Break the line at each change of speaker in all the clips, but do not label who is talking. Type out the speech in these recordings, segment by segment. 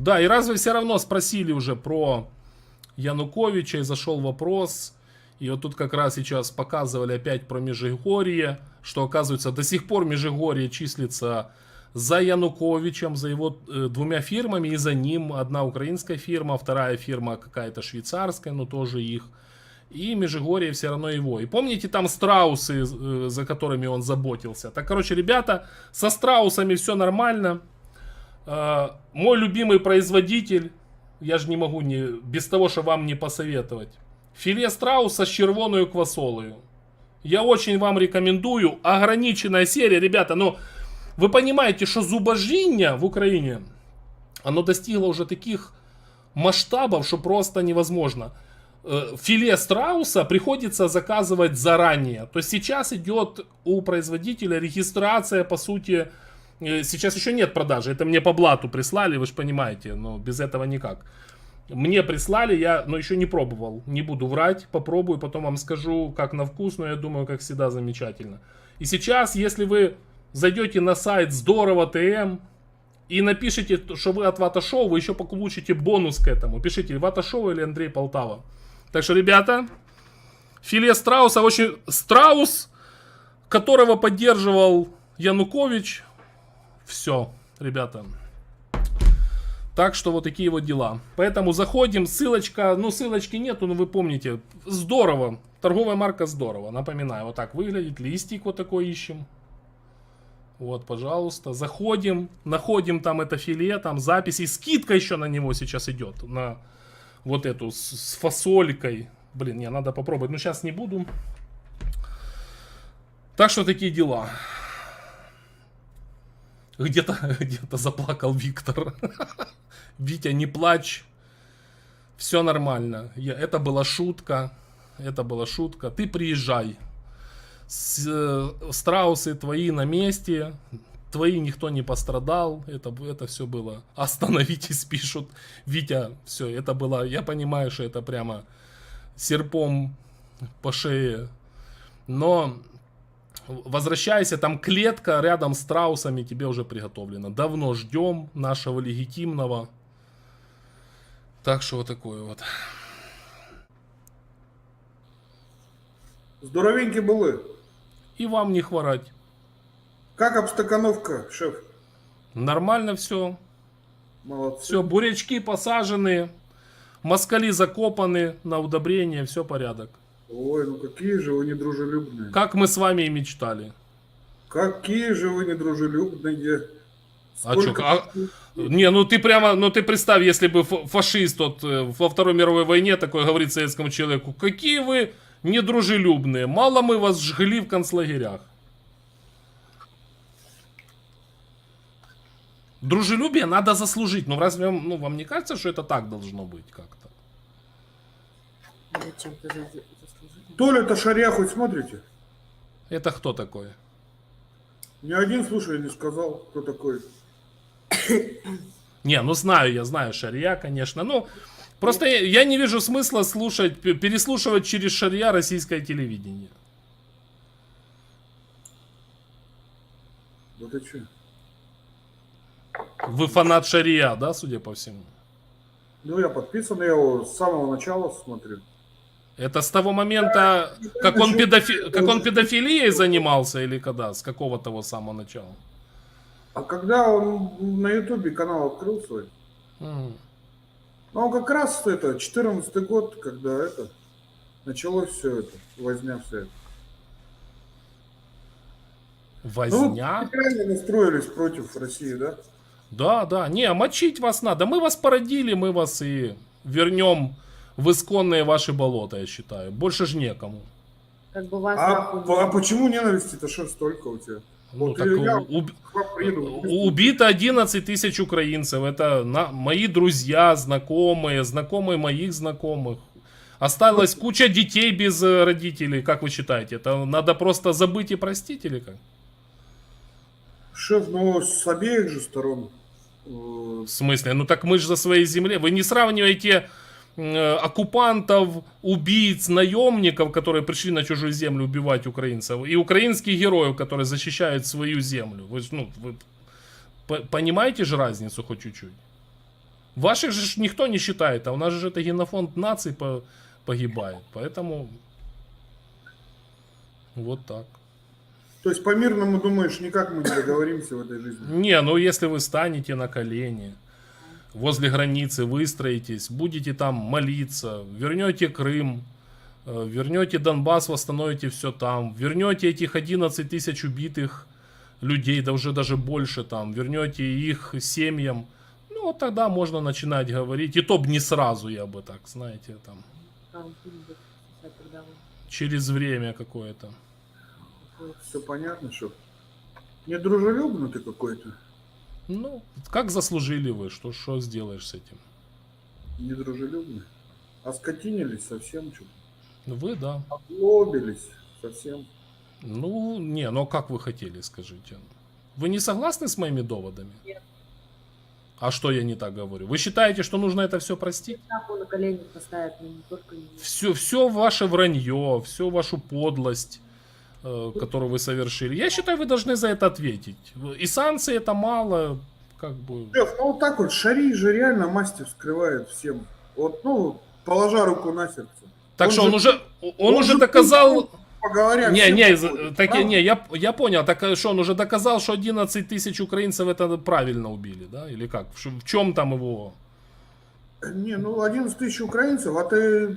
Да, и разве все равно спросили уже про Януковича, и зашел вопрос, и вот тут как раз сейчас показывали опять про Межигорье, что оказывается до сих пор Межигорье числится за Януковичем, за его э, двумя фирмами, и за ним одна украинская фирма, вторая фирма какая-то швейцарская, но тоже их. И Межигорье все равно его. И помните там страусы, э, за которыми он заботился? Так, короче, ребята, со страусами все нормально. Э, мой любимый производитель, я же не могу не, без того, что вам не посоветовать. Филе страуса с червоною квасолою. Я очень вам рекомендую. Ограниченная серия, ребята, ну, вы понимаете, что зубожіння в Украине, оно достигло уже таких масштабов, что просто невозможно. Э, Филе страуса приходится заказывать заранее. То есть сейчас идет у производителя регистрация, по сути, сейчас еще нет продажи. Это мне по блату прислали, вы же понимаете, но без этого никак. Мне прислали, я, но еще не пробовал. Не буду врать, попробую, потом вам скажу, как на вкус, но я думаю, как всегда, замечательно. И сейчас, если вы зайдете на сайт Здорово ТМ и напишите, что вы от Вата Шоу, вы еще получите бонус к этому. Пишите Вата Шоу или Андрей Полтава. Так что, ребята, филе страуса, очень страус, которого поддерживал Янукович. Все, ребята. Так что вот такие вот дела. Поэтому заходим, ссылочка, ну ссылочки нету, но вы помните, здорово. Торговая марка здорово, напоминаю, вот так выглядит, листик вот такой ищем. Вот, пожалуйста, заходим, находим там это филе, там записи, скидка еще на него сейчас идет, на вот эту с, с фасолькой. Блин, не, надо попробовать, но сейчас не буду. Так что такие дела. Где-то где заплакал Виктор. Витя, не плачь. Все нормально. Я, это была шутка. Это была шутка. Ты приезжай. С, э, страусы твои на месте. Твои никто не пострадал. Это, это все было. Остановитесь, пишут. Витя, все, это было. Я понимаю, что это прямо серпом по шее. Но возвращайся, там клетка рядом с страусами тебе уже приготовлена. Давно ждем нашего легитимного. Так что вот такое вот.
Здоровенькі були.
И вам не хворать.
Как обстакановка, шеф?
Нормально все.
Молодцы.
Все, бурячки посажены, москали закопаны на удобрение, все порядок.
Ой, ну какие же вы недружелюбные.
Как мы с вами и мечтали.
Какие же вы недружелюбные.
А чё, а- Не, ну ты прямо, ну ты представь, если бы фа- фашист вот, э, во Второй мировой войне такой говорит советскому человеку, какие вы недружелюбные, мало мы вас жгли в концлагерях. Дружелюбие надо заслужить. Ну разве вам, ну, вам не кажется, что это так должно быть как-то?
Зачем ты за- заслужил?
Толя-то шаря хоть смотрите?
Это кто такой?
Ни один, слушай, не сказал, кто такой.
Не, ну знаю, я знаю Шария, конечно. Ну, просто я, я не вижу смысла слушать, переслушивать через Шария российское телевидение.
Да ты че?
Вы фанат Шария, да, судя по всему?
Ну, я подписан, я его с самого начала смотрю.
Это с того момента, как он, педофи- как он педофилией занимался или когда? С какого того самого начала?
А когда он на ютубе канал открыл свой, ну, он как раз это, 14 год, когда это, началось все это, возня вся это. Ну,
Возня?
правильно настроились против России, да?
Да, да. Не, мочить вас надо. Мы вас породили, мы вас и вернем в исконные ваши болота, я считаю. Больше ж некому.
Как бы вас
А,
нахуй
а почему ненависти-то что столько у тебя?
Ну,
Вот
так
я-
уб-
К вам
Убито 11 тысяч украинцев. Это на, мои друзья, знакомые, знакомые моих знакомых. Осталась куча детей без э, родителей. Как вы считаете? Это надо просто забыть и простить или как?
Шеф, ну с обеих же сторон. э,
В смысле? Ну так мы же за своей земле. Вы не сравниваете оккупантов, убийц, наемников, которые пришли на чужую землю убивать украинцев, и украинских героев, которые защищают свою землю. Вы, ну, вы понимаете же разницу хоть чуть-чуть? Ваших же никто не считает, а у нас же это генофонд наций по- погибает. Поэтому вот так.
То есть по-мирному думаешь, никак мы не договоримся в этой жизни?
Не, ну если вы станете на колени возле границы, выстроитесь, будете там молиться, вернете Крым, э, вернете Донбасс, восстановите все там, вернете этих 11 тысяч убитых людей, да уже даже больше там, вернете их семьям, ну вот тогда можно начинать говорить, и то б не сразу, я бы так, знаете, там, через время какое-то.
Все понятно, что недружелюбно ты какой-то.
Ну, как заслужили вы, что, что сделаешь с этим?
Недружелюбный. Оскотинились совсем что-то.
Ну, Вы, да.
Оглобились совсем.
Ну, не, ну как вы хотели, скажите? Вы не согласны с моими доводами?
Нет.
А что я не так говорю? Вы считаете, что нужно это все простить?
На колени поставят, но не только не
Все, все ваше вранье, всю вашу подлость, которую вы совершили. Я считаю, вы должны за это ответить. И санкции это мало, как бы.
Шеф, ну вот так вот, Шари же реально мастер вскрывает всем. Вот, ну, положа руку на сердце.
Так
Он
что
же-
он уже, он,
он
уже
же
доказал.
Поговоря,
Не, не,
доходит,
так,
правда?
не, я, я понял, так э, что он уже доказал, что 11 тысяч украинцев это правильно убили, да? Или как? В, в чем там его?
Не, ну 11 тысяч украинцев, а ты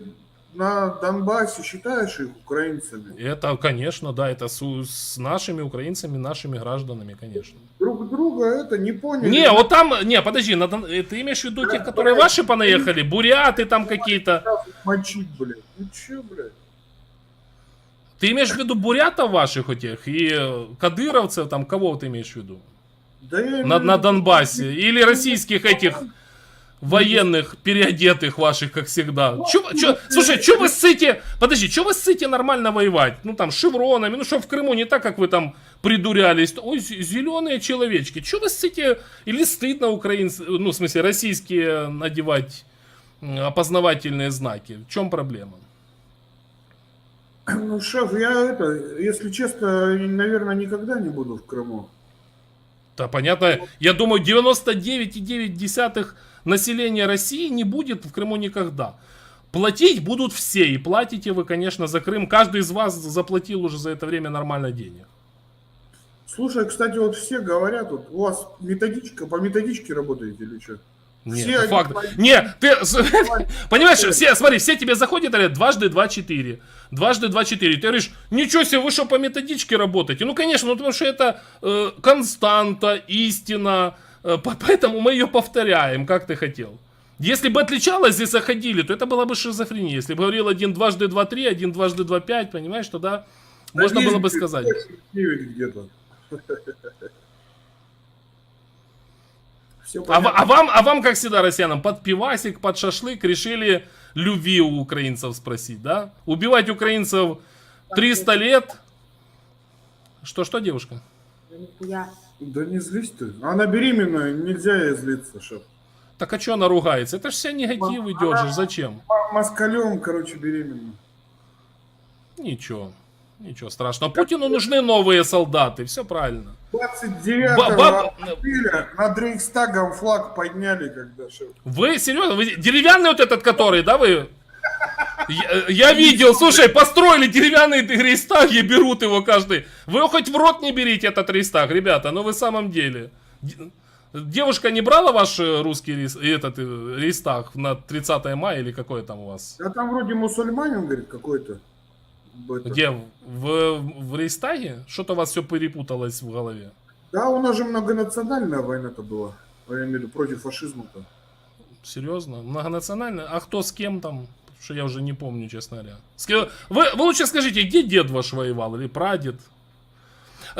на Донбассе считаешь их украинцами?
Это, конечно, да, это с, с нашими украинцами, нашими гражданами, конечно.
Друг друга это не поняли.
Не, вот там, не, подожди, надо, э, ты имеешь в виду тех, которые ваши понаехали, буряты там какие-то.
Мочить, блядь. Ну че, блядь?
Ты имеешь в виду бурятов ваших этих и э, кадыровцев, там, кого ты имеешь в виду?
Да я имею
На, на Донбассе? Или российских этих военных, переодетых ваших, как всегда? Чё, чё- слушай, что вы ссыте, подожди, что вы ссыте нормально воевать? Ну там, шевронами, ну что в Крыму не так, как вы там придурялись. Ой, зеленые человечки, что вы ссыте? Или стыдно украинцы, ну в смысле российские надевать опознавательные знаки? В чем проблема?
Ну, шеф, я это, если честно, наверное, никогда не буду в Крыму.
Да, понятно. Я думаю, 99,9 населения России не будет в Крыму никогда. Платить будут все. И платите вы, конечно, за Крым. Каждый из вас заплатил уже за это время нормально денег.
Слушай, кстати, вот все говорят, вот у вас методичка, по методичке работаете или что?
Нет,
Все
факт.
платят.
Не, ты, понимаешь, все, смотри, все тебе заходят и говорят, дважды два четыре, дважды два четыре. Ты говоришь, ничего себе, вы что по методичке работаете? Ну, конечно, ну, потому что это э, константа, истина, поэтому мы ее повторяем, как ты хотел. Если бы отличалось, здесь заходили, то это была бы шизофрения. Если бы говорил один дважды два три, один дважды два пять, понимаешь, тогда можно
Да
было бы сказать. А, а вам, а вам, как всегда, россиянам, под пивасик, под шашлык решили любви у украинцев спросить, да? Убивать украинцев 300 лет. Что, что, девушка?
Да нихуя.
Да не злись ты. Она беременная, нельзя ей злиться, шеф.
Так а что она ругается? Это ж все негативы держишь, зачем?
Москалем, короче, беременна.
Ничего, ничего страшного. Путину нужны новые солдаты, все правильно.
29
Ба- баб-
апреля над Рейхстагом флаг подняли, когда шеф.
Вы серьезно? Вы деревянный вот этот, который, да, вы? Я, я видел, слушай, построили деревянные рейстаги, берут его каждый. Вы его хоть в рот не берите, этот рейстаг, ребята, ну вы в самом деле. Девушка не брала ваш э, русский рейс- этот э, рейстаг на 30 мая или какой там у вас?
А там вроде мусульманин, говорит, какой-то.
Где? В, в рейстаге? Что-то у вас все перепуталось в голове.
Да, у нас же многонациональная война-то была. Я имею в виду против фашизма-то.
Серьезно? Многонациональная? А кто с кем там? Что я уже не помню, честно говоря. Вы, вы лучше скажите, где дед ваш воевал или прадед?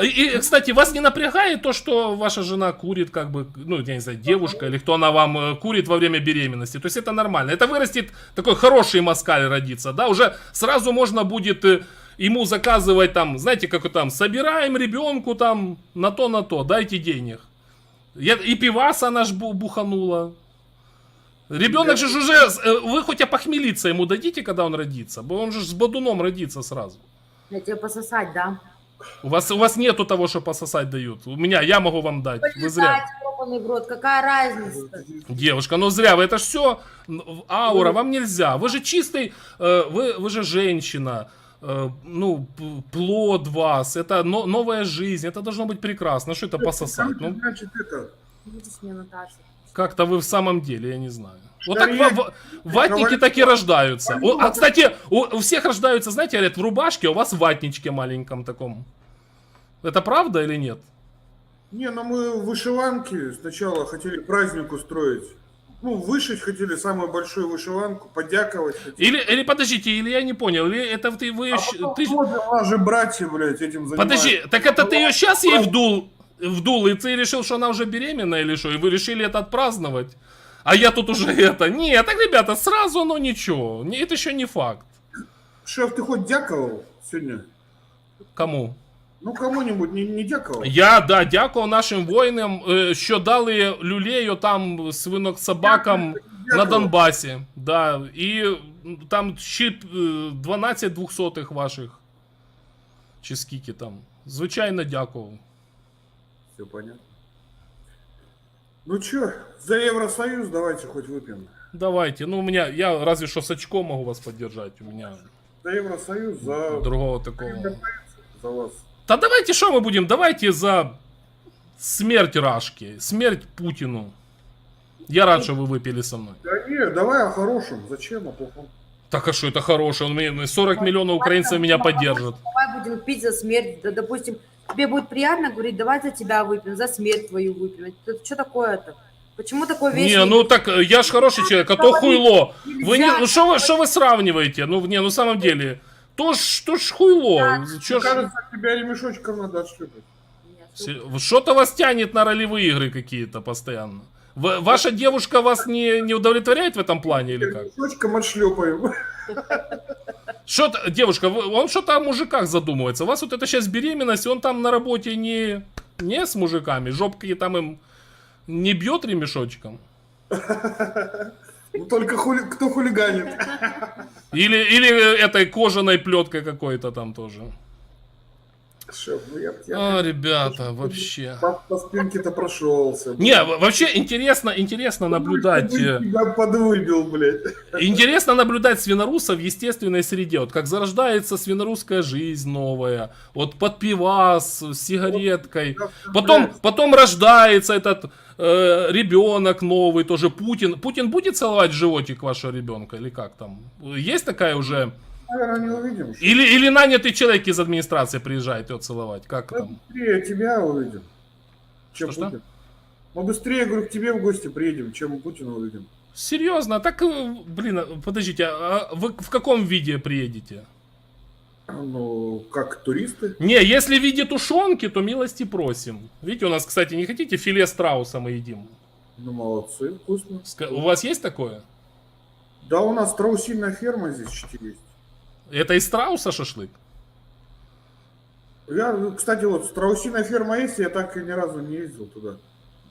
И, кстати, вас не напрягает то, что ваша жена курит, как бы, ну, я не знаю, девушка, или кто она вам э, курит во время беременности. То есть это нормально. Это вырастет такой хороший москаль родится, да, уже сразу можно будет э, ему заказывать там, знаете, как там, собираем ребенку там на то, на то, дайте денег. Я, и пиваса она ж бу- буханула. Ребенок же уже, э, вы хоть опохмелиться ему дадите, когда он родится, бо он же с бодуном родится сразу.
Я тебе пососать, да?
У вас, у вас нету того, что пососать дают. У меня, я могу вам дать. Вы зря.
В рот, какая разница?
Девушка, ну зря, вы это ж все аура, вам нельзя. Вы же чистый, э, вы, вы же женщина. э, ну, плод вас, это но- новая жизнь, это должно быть прекрасно. Что это пососать? Ну,
Значит, это...
Видишь меня, Наташа.
Как-то вы в самом деле, я не знаю. Вот так ва- ватники так и рождаются. О, а, кстати, у, у всех рождаются, знаете, говорят, в рубашке, а у вас в ватничке маленьком таком. Это правда или нет?
Не, ну мы в вышиванке сначала хотели праздник устроить. Ну, вышить хотели самую большую вышиванку, подяковать хотели.
Или, или подождите, или я не понял, или это ты вы...
А потом
ты-
у нас же братья, блядь, этим занимаются.
Подожди, так это ты ее сейчас ей вдул, вдул, и ты решил, что она уже беременна или что? И вы решили это отпраздновать? А я тут уже это... Нет, так, ребята, сразу оно ничего. Не- Это еще не факт.
Шеф, ты хоть дяковал сегодня?
Кому?
Ну, кому-нибудь не, не дяковал?
Я, да, дякую нашим воїнам, е, що дали люлею там свинок собакам
Дякую.
на Донбасі. Да, і м, там ще е, 12 двохсотих ваших. Чи скільки там. Звичайно, дякую.
Все понятно. Ну чё, за Евросоюз давайте хоть выпьем.
Давайте, ну у меня, я разве что с очком могу вас поддержать, у меня
За Евросоюз, за,
другого такого.
за вас.
Да давайте что мы будем, давайте за смерть Рашки, смерть Путину. Я рад, что вы выпили со мной.
Да не, давай о хорошем. Зачем о плохом?
Так а что это хорошее, он мне 40 миллионов украинцев меня поддержат.
Давай будем пить за смерть. Да, допустим, тебе будет приятно говорить, давай за тебя выпьем, за смерть твою выпьем. Это что такое-то? Почему такой вещь?
Не, ну так э, я ж хороший человек, а то хуйло. Вы не, ну что вы, что вы сравниваете? Ну, не, ну, на самом деле, то ж, то ж хуйло. Чё
Мне
ж-
кажется, тебя ремешочком надо отшлепать.
Что-то вас тянет на ролевые игры какие-то постоянно. Ваша девушка вас не, не удовлетворяет в этом плане или как?
Ремешочком отшлепаем.
Что-то, девушка, он что-то о мужиках задумывается. У вас вот это сейчас беременность, он там на работе не, не с мужиками, жопки там им не бьет ремешочком.
Ну, Только хули... кто хулиганит.
Или, или этой кожаной плеткой какой-то там тоже.
Шеф, ну я тебя
А, ребята, вообще.
по, по спинке-то прошелся.
Не, в- вообще интересно, интересно наблюдать. э,
Тебя подвыбил, блядь.
Интересно наблюдать свиноруса в естественной среде. Вот как зарождается свинорусская жизнь новая. Вот под пивас, с сигареткой. Потом, потом рождается этот э, ребенок новый, тоже Путин. Путин будет целовать животик вашего ребенка или как там? Есть такая уже?
Наверное, не увидим. что-
Или, или нанятый человек из администрации приезжает его целовать? Как
Мы
там?
быстрее тебя увидим, чем
Что-что?
Путин. Мы быстрее, говорю, к тебе в гости приедем, чем Путина увидим.
Серьезно? Так, э, блин, а, подождите, а вы в каком виде приедете?
Ну, как туристы.
Не, если в виде тушенки, то милости просим. Видите, у нас, кстати, не хотите филе страуса мы едим?
Ну, молодцы, вкусно.
Ска- У вас есть такое?
Да, у нас страусиная ферма здесь почти есть.
Это из страуса шашлык?
Я, ну, кстати, вот страусиная ферма есть, я так и ни разу не ездил туда.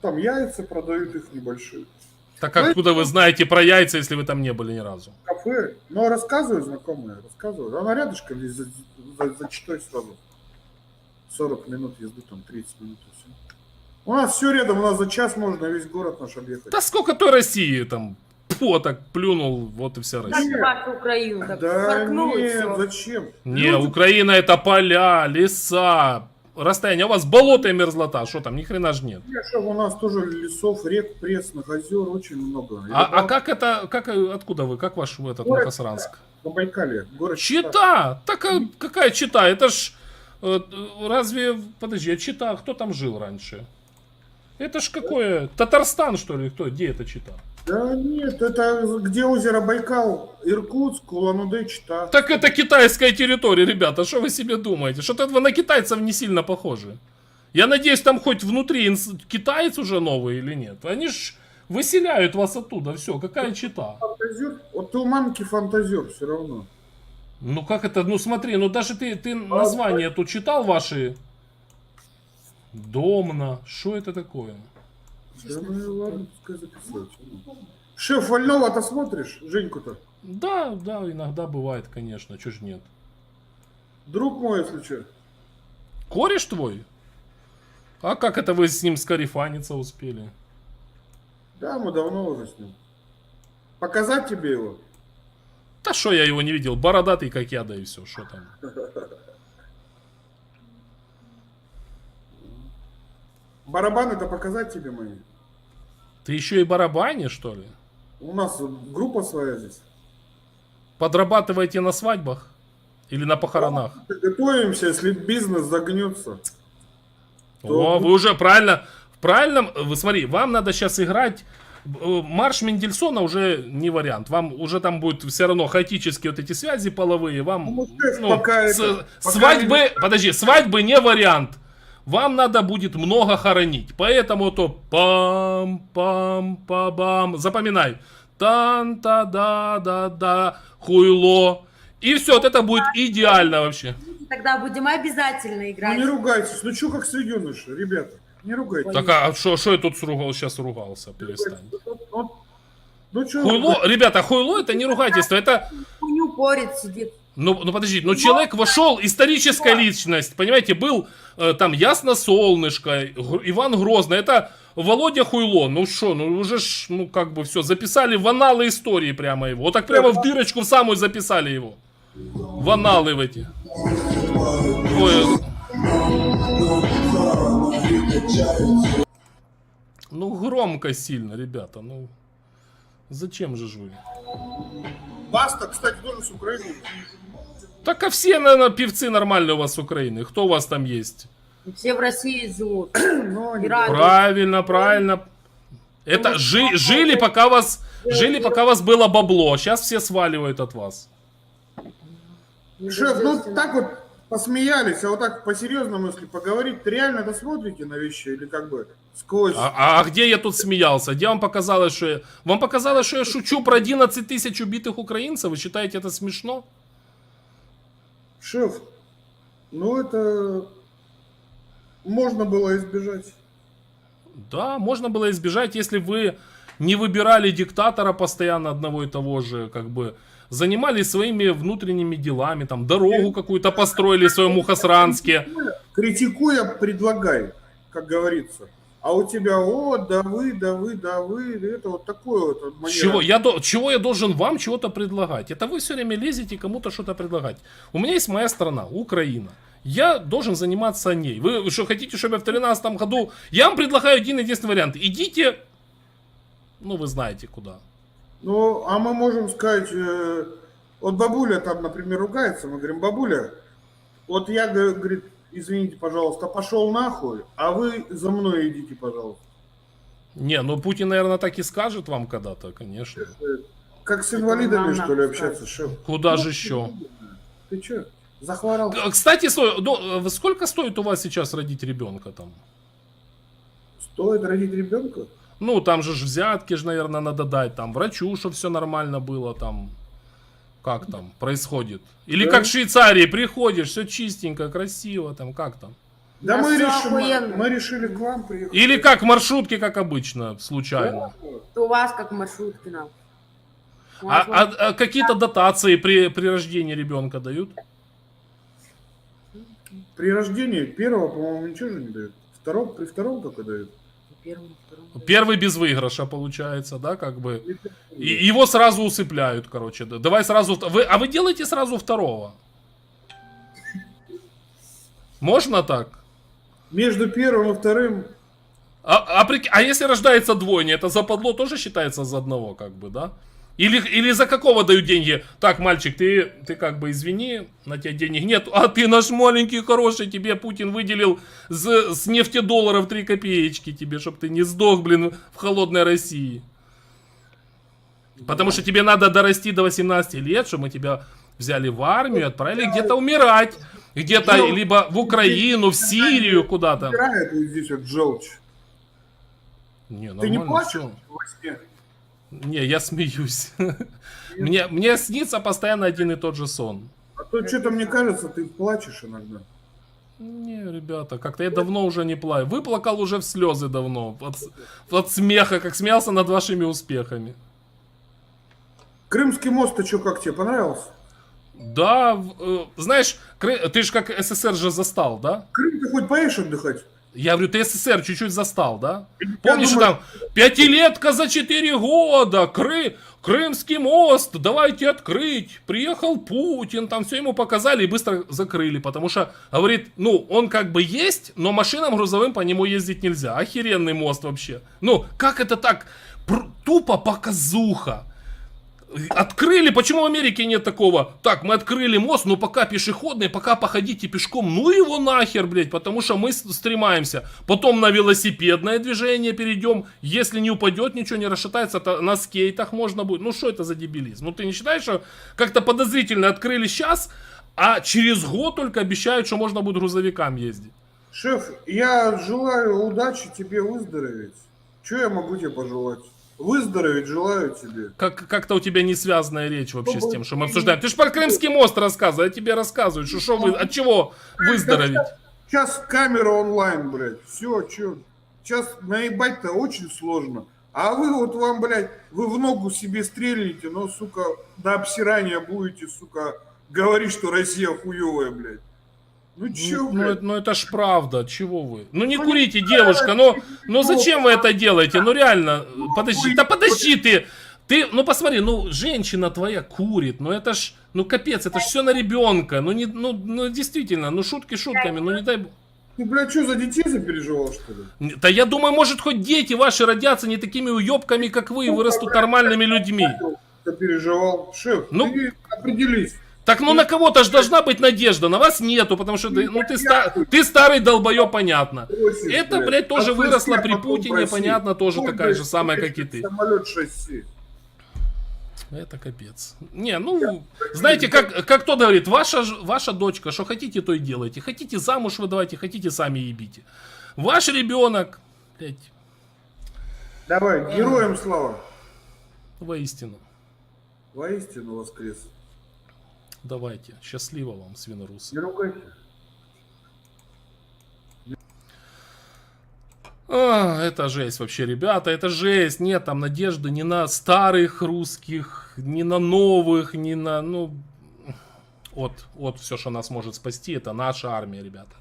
Там яйца продают их небольшие.
Так откуда вы знаете про яйца, если вы там не были ни разу?
Кафе. Ну, рассказывают знакомые, рассказывают. Она рядышком здесь за, за, за читой сразу. 40 минут езды, там 30 минут и все. У нас все рядом, у нас за час можно весь город наш объехать.
Да сколько той России там? По, так плюнул, вот и вся Россия.
вашу Украину, так
Да
фыркнул и
нет,
всё.
зачем?
Не,
Люди-
Украина это поля, леса, расстояние. У вас болото и мерзлота, что там, ни хрена ж нет.
У нас тоже лесов, рек, пресных, озер очень много.
А, а как это, как, э, откуда вы, как ваш этот
Город
Мухосранск?
На Байкале. Город
Чита! Так а какая чита? Это ж... э, Разве... Подожди, а чита? Кто там жил раньше? Это ж какое? Татарстан, что ли? Кто? Где это чита?
Да нет, это где озеро Байкал, Иркутск, Улан-Удэ, Чита.
Так это китайская территория, ребята. Что вы себе думаете? Что-то вы на китайцев не сильно похожи. Я надеюсь, там хоть внутри китаец уже новый или нет. Они ж выселяют вас оттуда. Все, какая чита?
Фантазер. Вот у мамки фантазер все равно.
Ну как это? Ну смотри, ну даже ты, ты название тут читал ваши? Домна. Что это такое?
Да ну ладно, пускай записывают. Шеф Вольнова-то смотришь, Женьку-то?
Да, да, иногда бывает, конечно, чё ж нет.
Друг мой, если что.
Кореш твой? А как это вы с ним скарифаниться успели?
Да, мы давно уже с ним. Показать тебе его?
Да что я его не видел? Бородатый, как я, да и все. Что там?
Барабан это показать тебе мои?
Ты еще и барабанишь, что ли?
У нас группа своя здесь.
Подрабатываете на свадьбах? Или на похоронах?
Готовимся, если бизнес загнется.
О, вы уже правильно, правильно, вы смотри, вам надо сейчас играть, э, марш Мендельсона уже не вариант, вам уже там будет все равно хаотические вот эти связи половые, вам,
Ну,
ну,
пока
с-
это- пока
свадьбы,
не-
подожди, свадьбы не вариант, вам надо будет много хоронить, поэтому то пам пам па бам, запоминай, тан та да да да хуйло, и все, вот это будет идеально вообще.
Тогда будем обязательно
Ну
играть.
не ругайтесь, ну чё как сведеныши, ребята, не ругайтесь.
Так а что я тут сругал, сейчас ругался, перестань.
Ну чё,
Хуйло, ребята, хуйло это не ругательство, это,
Хуйню порит, сидит.
Ну, ну подожди, ну человек вошел, историческая личность, понимаете, был э, там Ясно Солнышко, Гр- Иван Грозный, это Володя Хуйло, ну что, ну уже ж, ну как бы все, записали в аналы истории прямо его, вот так прямо в дырочку в самую записали его, в аналы в эти. Ой, ну громко сильно, ребята, ну. Зачем же ж вы?
Баста, кстати, тоже с Украины.
Так а все, наверное, певцы нормальные у вас с Украины. Кто у вас там есть?
Все в России живут.
Ну, они-
И рады.
Правильно, правильно. Это жи- жили, пока вас жили, пока вас было бабло. Сейчас все сваливают от вас.
Шеф, ну так вот посмеялись, а вот так по-серьезному, если поговорить, ты реально это смотрите на вещи или как бы сквозь...
А, а- а где я тут смеялся? Где вам показалось, что я... Вам показалось, что я шучу про 11 тысяч убитых украинцев? Вы считаете это смешно?
Шеф, ну это можно было избежать.
Да, можно было избежать, если вы не выбирали диктатора постоянно одного и того же, как бы занимались своими внутренними делами, там дорогу какую-то построили в своем Мухосранске.
Критикуя, предлагай, как говорится. А у тебя, о, да вы, да вы, да вы, это вот такое вот манера.
Чего я, до- чего я должен вам чего-то предлагать? Это вы все время лезете кому-то что-то предлагать. У меня есть моя страна, Украина. Я должен заниматься ней. Вы, что, хотите, чтобы я в 2013 году... Я вам предлагаю один единственный вариант. Идите, ну вы знаете куда.
Ну, а мы можем сказать, э, вот бабуля там, например, ругается, мы говорим, бабуля, вот я, говорит, извините, пожалуйста, пошел нахуй, а вы за мной идите, пожалуйста.
Не, ну Путин, наверное, так и скажет вам когда-то, конечно.
Как с инвалидами, что ли, общаться, шеф?
Куда же еще?
Ты что, захворал?
К- Кстати, ну, э, сколько стоит у вас сейчас родить ребенка там?
Стоит родить ребенка?
Ну, там же ж взятки же, наверное, надо дать, там, врачу, чтобы все нормально было, там, как там происходит. Или
Да.
как в Швейцарии, приходишь, все чистенько, красиво, там, как там.
Да
Да
мы, решим,
охуенно.
мы решили к вам приехать.
Или как в маршрутке, как обычно, случайно.
То у вас как маршрутки нам.
А, а- а какие-то дотации при, при рождении ребенка дают?
При рождении первого, по-моему, ничего же не дают. Второго, при втором только дают.
Первым, вторым.
Первый без выигрыша получается, да, как бы. И его сразу усыпляют, короче. да. Давай сразу... Вы, а вы делаете сразу второго? Можно так?
Между первым и вторым
А, а, прик- а если рождается двойня, это западло тоже считается за одного, как бы, да? Или, или за какого дают деньги? Так, мальчик, ты, ты как бы извини, на тебя денег нет, а ты наш маленький хороший, тебе Путин выделил с, с нефтедолларов 3 копеечки тебе, чтобы ты не сдох, блин, в холодной России. Потому что тебе надо дорасти до 18 лет, чтобы мы тебя взяли в армию отправили где-то умирать. Где-то
Ну,
либо в Украину, в Сирию, куда-то.
убирает вот здесь вот желчь.
Не,
Ты не плачешь
всё.
во сне?
Не, я смеюсь. Мне, мне снится постоянно один и тот же сон.
А то что-то мне кажется, ты плачешь иногда.
Не, ребята, как-то я давно уже не плачу. Выплакал уже в слезы давно. От, от смеха, как смеялся над вашими успехами.
Крымский мост, ты что, как тебе понравился?
Да, э, знаешь, ты же как СССР же застал, да?
Крым ты хоть поедешь отдыхать?
Я говорю, ты СССР чуть-чуть застал, да? Помнишь,
думаю,
там пятилетка за 4 года, Кры, Крымский мост, давайте открыть. Приехал Путин, там все ему показали и быстро закрыли, потому что, говорит, ну, он как бы есть, но машинам грузовым по нему ездить нельзя. Охеренный мост вообще. Ну, как это так? Пр- тупо показуха. Открыли, почему в Америке нет такого? Так, мы открыли мост, но пока пешеходный, пока походите пешком, ну его нахер, блядь, потому что мы стремаемся. Потом на велосипедное движение перейдем, если не упадет, ничего не расшатается, то на скейтах можно будет. Ну что это за дебилизм? Ну ты не считаешь, что как-то подозрительно открыли сейчас, а через год только обещают, что можно будет грузовикам ездить?
Шеф, я желаю удачи тебе выздороветь. Что я могу тебе пожелать? Выздороветь желаю тебе.
Как, как-то у тебя не связанная речь вообще с тем, что мы обсуждаем. Ты же про Крымский мост рассказывай, я тебе рассказываю, что, что вы, от чего выздороветь.
Сейчас камера онлайн, блядь. Все, что? Сейчас наебать-то очень сложно. А вы вот вам, блядь, вы в ногу себе стрельните, но, сука, до обсирания будете, сука, говорить, что Россия хуевая, блядь. Ну чё,
Ну, ну, это, ну это ж правда, чего вы? Ну не
Ну,
курите,
не
девушка, ну, ну
Ну,
зачем вы это делаете? Ну реально,
Ну,
подожди, да подожди ты! Ты, ну посмотри, ну женщина твоя курит, ну это ж, ну капец, это ж все на ребенка, ну не, ну, ну действительно, ну шутки шутками, ну не дай бог.
Ты, блядь, что, за детей запереживал, что ли?
Да я думаю, может хоть дети ваши родятся не такими уебками, как вы, и вырастут нормальными людьми.
Запереживал. Шеф,
Ну.
ты определись.
Так ну на кого-то ж должна быть надежда, на вас нету, потому что ты, ну ты, ста- ты старый долбоеб, понятно. Это, блядь, тоже выросло при Путине, понятно, тоже такая же самая, как и ты.
Самолет шасси.
Это капец. Не, ну, знаете, как, как кто говорит, ваша, ваша дочка, что хотите, то и делайте. Хотите замуж выдавайте, хотите сами ебите. Ваш ребенок, блядь,
Давай, героям слава.
воистину.
Воистину воскрес.
Давайте, счастливо вам, свинорусы.
Не ругайся.
А, это жесть вообще, ребята, это жесть. Нет там надежды ни на старых русских, ни на новых, ни на, ну... Вот, вот все, что нас может спасти, это наша армия, ребята.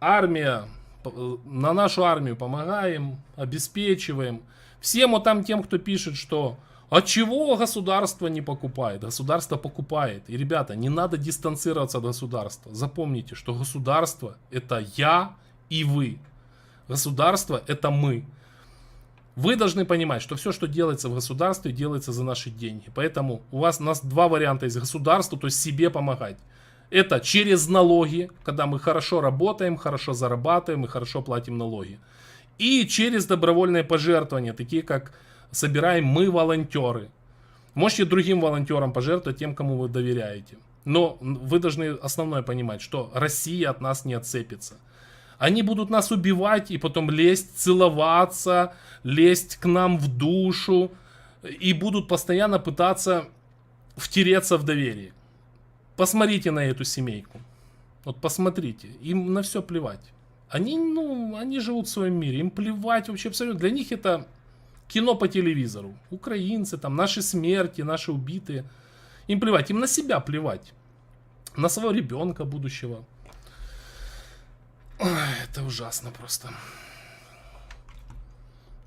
Армия, э, на нашу армию помогаем, обеспечиваем. Всем вот там тем, кто пишет, что от чего государство не покупает? Государство покупает. И, ребята, не надо дистанцироваться от государства. Запомните, что государство это я и вы. Государство это мы. Вы должны понимать, что все, что делается в государстве, делается за наши деньги. Поэтому у вас у нас два варианта из государства, то есть себе помогать. Это через налоги, когда мы хорошо работаем, хорошо зарабатываем и хорошо платим налоги. И через добровольные пожертвования, такие как собираем мы, волонтеры. Можете другим волонтерам пожертвовать, тем, кому вы доверяете. Но вы должны основное понимать, что Россия от нас не отцепится. Они будут нас убивать и потом лезть, целоваться, лезть к нам в душу и будут постоянно пытаться втереться в доверие. Посмотрите на эту семейку. Вот посмотрите, им на все плевать. Они, ну, они живут в своем мире, им плевать вообще абсолютно. Для них это кино по телевизору. Украинцы, там, наши смерти, наши убитые. Им плевать, им на себя плевать. На своего ребенка будущего. Ой, это ужасно просто.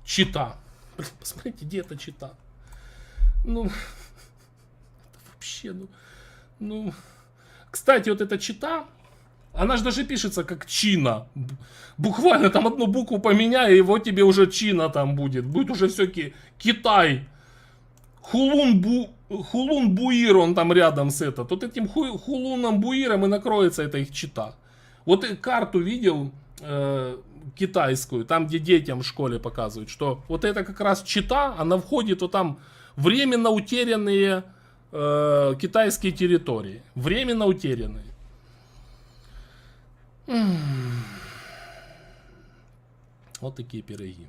Чита. Блин, посмотрите, где эта чита. Ну, это вообще, ну, ну. Кстати, вот эта чита, она же даже пишется как Чина. Буквально там одну букву поменяй, и вот тебе уже Чина там будет. Будет уже все ки- Китай. Хулун, Бу, Хулун Буир, он там рядом с это. Тут этим ху, Хулуном Буиром и накроется эта их чита. Вот карту видел э, китайскую, там где детям в школе показывают, что вот это как раз чита, она входит вот там временно утерянные э, китайские территории. Временно утерянные. Вот такие пироги.